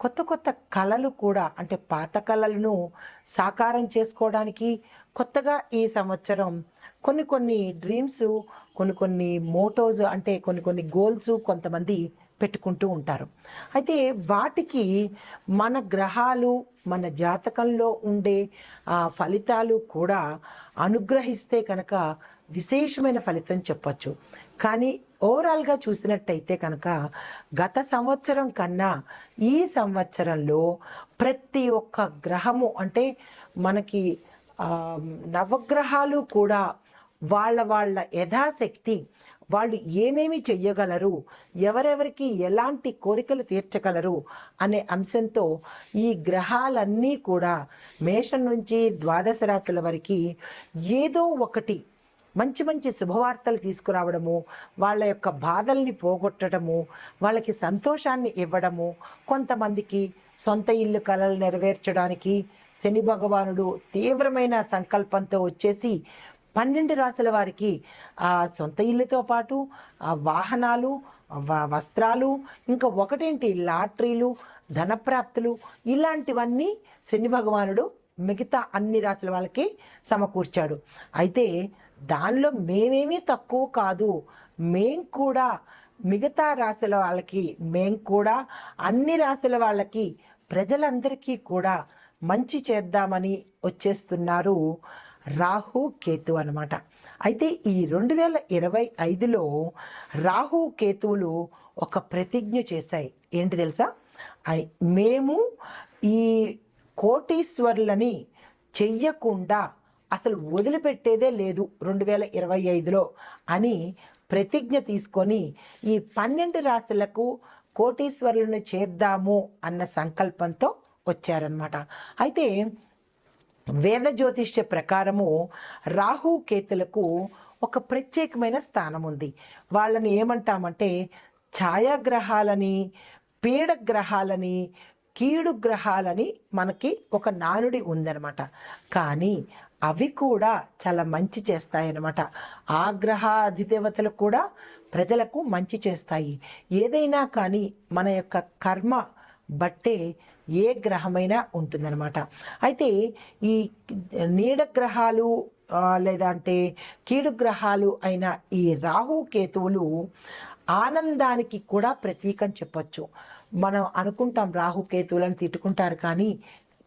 కొత్త కొత్త కళలు కూడా అంటే పాత కళలను సాకారం చేసుకోవడానికి కొత్తగా ఈ సంవత్సరం కొన్ని కొన్ని డ్రీమ్స్ కొన్ని కొన్ని మోటోస్ అంటే కొన్ని కొన్ని గోల్స్ కొంతమంది పెట్టుకుంటూ ఉంటారు. అయితే వాటికి మన గ్రహాలు మన జాతకంలో ఉండే ఆ ఫలితాలు కూడా అనుగ్రహిస్తే కనుక విశేషమైన ఫలితం చెప్పచ్చు. కానీ ఓవరాల్గా చూసినట్టయితే కనుక గత సంవత్సరం కన్నా ఈ సంవత్సరంలో ప్రతి ఒక్క గ్రహము అంటే మనకి నవగ్రహాలు కూడా వాళ్ళ వాళ్ళ యథాశక్తి వాళ్ళు ఏమేమి చెయ్యగలరు ఎవరెవరికి ఎలాంటి కోరికలు తీర్చగలరు అనే అంశంతో ఈ గ్రహాలన్నీ కూడా మేషం నుంచి ద్వాదశ రాశుల వరకు ఏదో ఒకటి మంచి మంచి శుభవార్తలు తీసుకురావడము వాళ్ళ యొక్క బాధల్ని పోగొట్టడము వాళ్ళకి సంతోషాన్ని ఇవ్వడము కొంతమందికి సొంత ఇల్లు కలలు నెరవేర్చడానికి శని భగవానుడు తీవ్రమైన సంకల్పంతో వచ్చేసి పన్నెండు రాసుల వారికి ఆ సొంత ఇల్లుతో పాటు ఆ వాహనాలు వస్త్రాలు ఇంకా ఒకటేంటి లాటరీలు ధనప్రాప్తులు ఇలాంటివన్నీ శని భగవానుడు మిగతా అన్ని రాసుల వాళ్ళకి సమకూర్చాడు. అయితే దానిలో మేమేమీ తక్కువ కాదు. మేం కూడా మిగతా రాశుల వాళ్ళకి మేం కూడా అన్ని రాశుల వాళ్ళకి ప్రజలందరికీ కూడా మంచి చేద్దామని వచ్చేస్తున్నారు రాహు కేతు అన్నమాట. అయితే ఈ రెండు వేల ఇరవై ఐదులో రాహు కేతువులు ఒక ప్రతిజ్ఞ చేశాయి. ఏంటి తెలుసా? మేము ఈ కోటీశ్వరులని చెయ్యకుండా అసలు వదిలిపెట్టేదే లేదు రెండు వేల ఇరవై ఐదులో అని ప్రతిజ్ఞ తీసుకొని ఈ పన్నెండు రాశులకు కోటీశ్వరులను చేద్దాము అన్న సంకల్పంతో వచ్చారనమాట అయితే వేద జ్యోతిష్య ప్రకారము రాహు కేతులకు ఒక ప్రత్యేకమైన స్థానం ఉంది వాళ్ళని ఏమంటామంటే ఛాయాగ్రహాలని పీడగ్రహాలని కీడు గ్రహాలని మనకి ఒక నానుడి ఉందన్నమాట. కానీ అవి కూడా చాలా మంచి చేస్తాయన్నమాట. ఆగ్రహ అధిదేవతలు కూడా ప్రజలకు మంచి చేస్తాయి. ఏదైనా కానీ మన యొక్క కర్మ బట్టే ఏ గ్రహమైనా ఉంటుందన్నమాట. అయితే ఈ నీడ గ్రహాలు లేదంటే లేదా అంటే కీడు గ్రహాలు అయిన ఈ రాహు కేతువులు ఆనందానికి కూడా ప్రతీకం చెప్పచ్చు. మనం అనుకుంటాం రాహు కేతువులను తిట్టుకుంటారు కానీ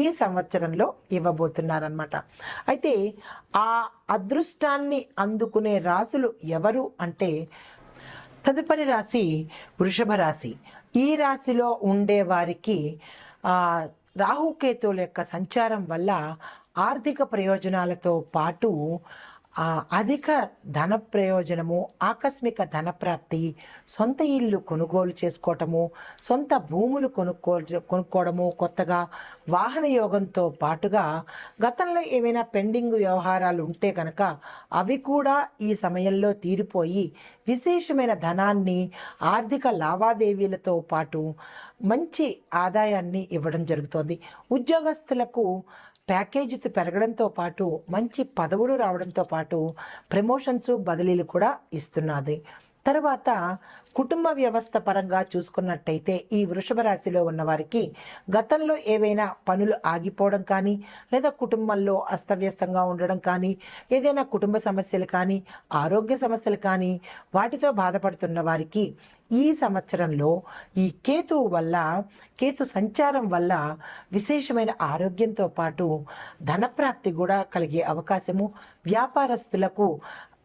ఈ సంవత్సరంలో ఇవ్వబోతున్నారనమాట అయితే ఆ అదృష్టాన్ని అందుకునే రాసులు ఎవరు అంటే తదుపరి రాశి వృషభ రాశి. ఈ రాశిలో ఉండే వారికి రాహుకేతువుల యొక్క సంచారం వల్ల ఆర్థిక ప్రయోజనాలతో పాటు ఆ, అధిక ధన ప్రయోజనము ఆకస్మిక ధన ప్రాప్తి సొంత ఇల్లు కొనుగోలు చేసుకోవటము సొంత భూములు కొనుక్కో కొనుక్కోవడము కొత్తగా వాహన యోగంతో పాటుగా గతంలో ఏమైనా పెండింగ్ వ్యవహారాలు ఉంటే కనుక అవి కూడా ఈ సమయంలో తీరిపోయి విశేషమైన ధనాన్ని ఆర్థిక లావాదేవీలతో పాటు మంచి ఆదాయాన్ని ఇవ్వడం జరుగుతోంది. ఉద్యోగస్తులకు ప్యాకేజీ పెరగడంతో పాటు మంచి పదవులు రావడంతో పాటు ప్రమోషన్స్ బదిలీలు కూడా ఇస్తున్నది. తర్వాత కుటుంబ వ్యవస్థ పరంగా చూసుకున్నట్టయితే ఈ వృషభ రాశిలో ఉన్న వారికి గతంలో ఏవైనా పనులు ఆగిపోవడం కానీ లేదా కుటుంబంలో అస్తవ్యస్తంగా ఉండడం కానీ ఏదైనా కుటుంబ సమస్యలు కానీ ఆరోగ్య సమస్యలు కానీ వాటితో బాధపడుతున్న వారికి ఈ సంవత్సరంలో ఈ కేతువు వల్ల కేతు సంచారం వల్ల విశేషమైన ఆరోగ్యంతో పాటు ధనప్రాప్తి కూడా కలిగే అవకాశము వ్యాపారస్తులకు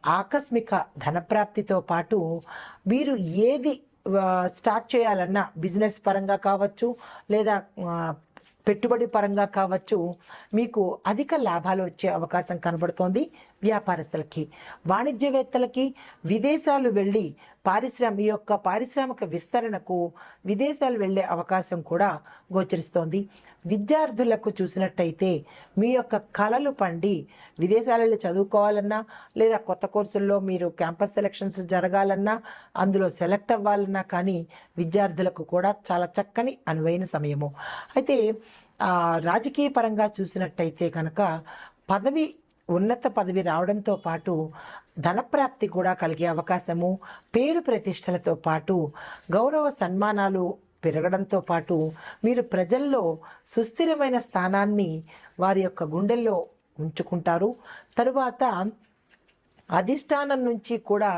ఆకస్మిక ధనప్రాప్తితో పాటు మీరు ఏది స్టార్ట్ చేయాలన్నా బిజినెస్ పరంగా కావచ్చు లేదా పెట్టుబడి పరంగా కావచ్చు మీకు అధిక లాభాలు వచ్చే అవకాశం కనబడుతోంది వ్యాపారస్తులకి. వాణిజ్యవేత్తలకి విదేశాలు వెళ్ళి పారిశ్రామ ఈ యొక్క పారిశ్రామిక విస్తరణకు విదేశాలు వెళ్ళే అవకాశం కూడా గోచరిస్తోంది. విద్యార్థులకు చూసినట్టయితే మీ యొక్క కళలు పండి విదేశాలలో చదువుకోవాలన్నా లేదా కొత్త కోర్సుల్లో మీరు క్యాంపస్ సెలక్షన్స్ జరగాలన్నా అందులో సెలెక్ట్ అవ్వాలన్నా కానీ విద్యార్థులకు కూడా చాలా చక్కని అనువైన సమయము. అయితే రాజకీయ పరంగా చూసినట్టయితే కనుక పదవి ఉన్నత పదవి రావడంతో పాటు ధనప్రాప్తి కూడా కలిగే అవకాశము పేరు ప్రతిష్టలతో పాటు గౌరవ సన్మానాలు పెరగడంతో పాటు మీరు ప్రజల్లో సుస్థిరమైన స్థానాన్ని వారి యొక్క గుండెల్లో ఉంచుకుంటారు. తరువాత అధిష్టానం నుంచి కూడా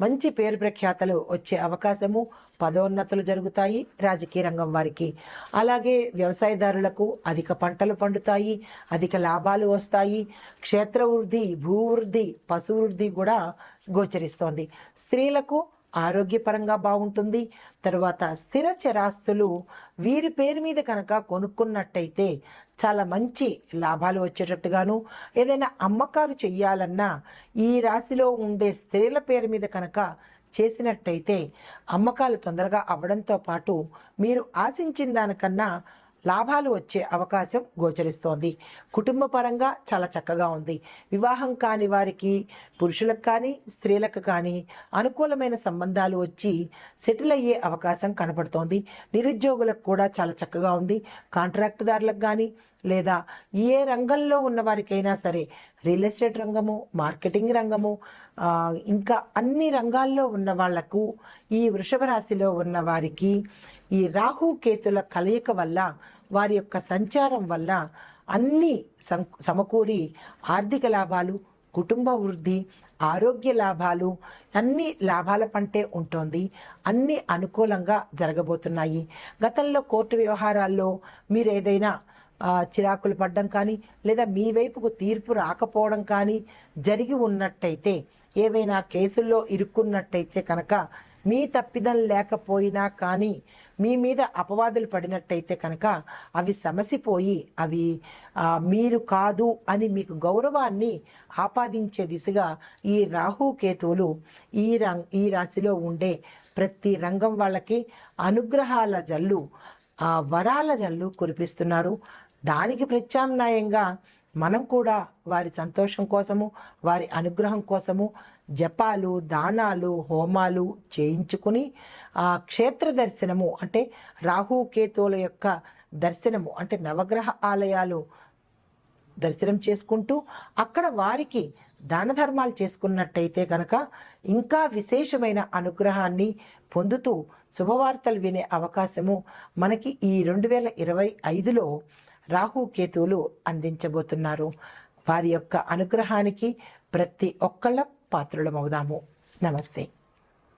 మంచి పేరు ప్రఖ్యాతలు వచ్చే అవకాశము పదోన్నతులు జరుగుతాయి రాజకీయ రంగం వారికి. అలాగే వ్యవసాయదారులకు అధిక పంటలు పండుతాయి అధిక లాభాలు వస్తాయి. క్షేత్ర వృద్ధి భూ వృద్ధి పశు వృద్ధి కూడా గోచరిస్తోంది. స్త్రీలకు ఆరోగ్యపరంగా బాగుంటుంది. తర్వాత స్థిర చరాస్తులు వీరి పేరు మీద కనుక కొనుక్కున్నట్టయితే చాలా మంచి లాభాలు వచ్చేటట్టుగాను ఏదైనా అమ్మకాలు చెయ్యాలన్నా ఈ రాశిలో ఉండే స్త్రీల పేరు మీద కనుక చేసినట్టయితే అమ్మకాలు తొందరగా అవ్వడంతో పాటు మీరు ఆశించిన దానికన్నా లాభాలు వచ్చే అవకాశం గోచరిస్తోంది. కుటుంబ పరంగా చాలా చక్కగా ఉంది. వివాహం కాని వారికి పురుషులకు కానీ స్త్రీలకు కానీ అనుకూలమైన సంబంధాలు వచ్చి సెటిల్ అయ్యే అవకాశం కనపడుతోంది. నిరుద్యోగులకు కూడా చాలా చక్కగా ఉంది. కాంట్రాక్టుదారులకు కానీ లేదా ఏ రంగంలో ఉన్న వారికైనా సరే రియల్ ఎస్టేట్ రంగము మార్కెటింగ్ రంగము ఇంకా అన్ని రంగాల్లో ఉన్న వాళ్ళకు ఈ వృషభ రాశిలో ఉన్న వారికి ఈ రాహు కేతుల కలయిక వల్ల వారి యొక్క సంచారం వల్ల అన్ని సం సమకూరి ఆర్థిక లాభాలు కుటుంబ వృద్ధి ఆరోగ్య లాభాలు అన్ని లాభాల పంటే ఉంటుంది. అన్ని అనుకూలంగా జరగబోతున్నాయి. గతంలో కోర్టు వ్యవహారాల్లో మీరు ఏదైనా చిరాకులు పడ్డం కానీ లేదా మీ వైపుకు తీర్పు రాకపోవడం కానీ జరిగి ఉన్నట్టయితే ఏవైనా కేసుల్లో ఇరుక్కున్నట్టయితే కనుక మీ తప్పిదం లేకపోయినా కానీ మీ మీద అపవాదులు పడినట్టయితే కనుక అవి సమసిపోయి అవి మీరు కాదు అని మీకు గౌరవాన్ని ఆపాదించే దిశగా ఈ రాహు కేతువులు ఈ రంగ్ ఈ రాశిలో ఉండే ప్రతి రంగం వాళ్ళకి అనుగ్రహాల జల్లు ఆ వరాల జల్లు కురిపిస్తున్నారు. దానికి ప్రత్యామ్నాయంగా మనం కూడా వారి సంతోషం కోసము వారి అనుగ్రహం కోసము జపాలు దానాలు హోమాలు చేయించుకుని ఆ క్షేత్ర దర్శనము అంటే రాహు కేతువుల యొక్క దర్శనము అంటే నవగ్రహ ఆలయాలు దర్శనం చేసుకుంటూ అక్కడ వారికి దాన ధర్మాలు చేసుకున్నట్టయితే కనుక ఇంకా విశేషమైన అనుగ్రహాన్ని పొందుతూ శుభవార్తలు వినే అవకాశము మనకి ఈ రెండు వేల ఇరవై ఐదులో రాహు కేతువులు అందించబోతున్నారు. వారి యొక్క అనుగ్రహానికి ప్రతి ఒక్కళ్ళ పాత్రులమవుదాము. నమస్తే.